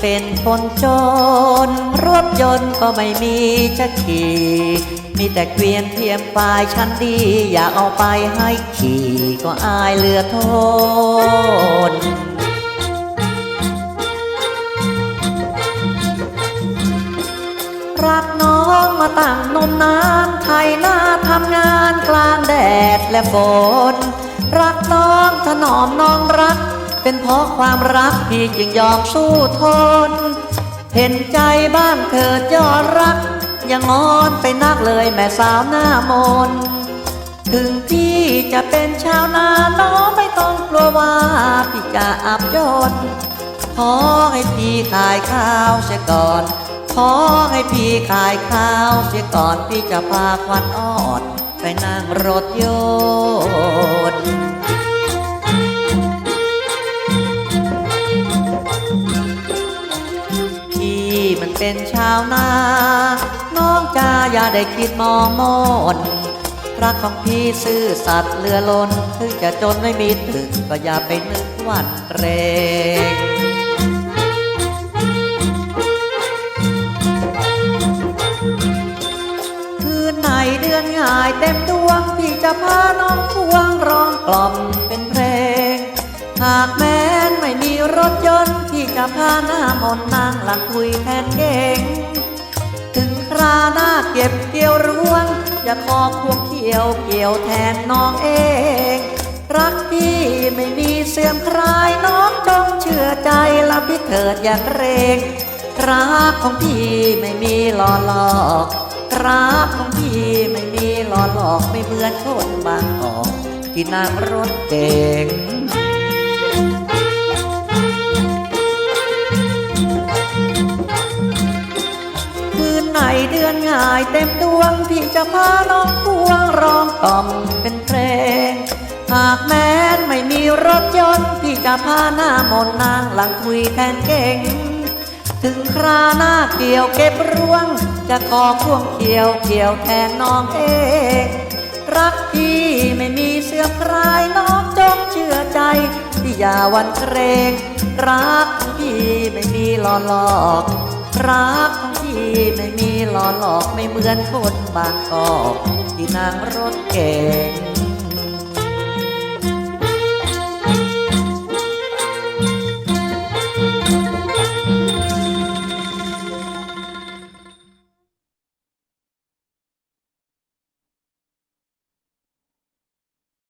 เป็นคนจน รถยนต์ก็ไม่มีจะขี่ มีแต่เกวียนเทียมปลายชั้นดี อยากเอาไปให้ขี่ก็อายเหลือทนรักน้องมาตั้งนมนานไทยหน้าทำงานกลางแดดและฝน รักน้องถนอมน้องรัก เป็นเพราะความรักพี่จึงยอมสู้ทน เห็นใจบ้างเถิดยอดรักย่างงอนไปนักเลยแม่สาวหน้ามน ถึงพี่จะเป็นชาวนาน้องไม่ต้องกลัวว่าพี่จะอับยศขอให้พี่ขายข้าวเสียก่อน ขอให้พี่ขายข้าวเสียก่อนพี่จะพาควันอ่อนไปนั่งรถยนต์ เป็นชาวนา น้องจ้าอย่าได้คิดมองมนรักของพี่ซื่อสัตย์เรือล้นถึงจะจนไม่มีตึกก็อย่าไปนึกวันเกรงคืนไหนเดือนง่ายเต็ม ยนต์พี่จะพาหน้ามนนางหลังคุยแทนเก่ง ถึงคราหน้าเก็บเกี่ยวร่วง อย่าขอพวกเกี่ยวเกี่ยวแทนน้องเอง รักพี่ไม่มีเสื่อมคลายน้องจงเชื่อใจละพี่เถิดอย่าเกรงรักของพี่ไม่มีหลอกหลอกรักของพี่ไม่มีหลอกหลอกไม่เหมือนคนบางกอกที่นั่งรถเก่งายเต็มดวงพี่จะพาน้องพวงร้องกล่อมเป็นเพลง หากแม้นไม่มีรถยนต์พี่จะพาหน้ามนนางหลังคุยแทนเก่ง ถึงคราหน้าเกี่ยวเก็บร่วง จะขอควงเกี่ยวเกี่ยวแทนน้องเองรักพี่ไม่มีเสื่อมคลายน้องจงเชื่อใจที่อย่าวันเกรง รักพี่ไม่มีหลอกหลอก รักของ พี่ไม่มีหลอกหลอกไม่เหมือนคนบางกอกที่นั่งรถเก่ง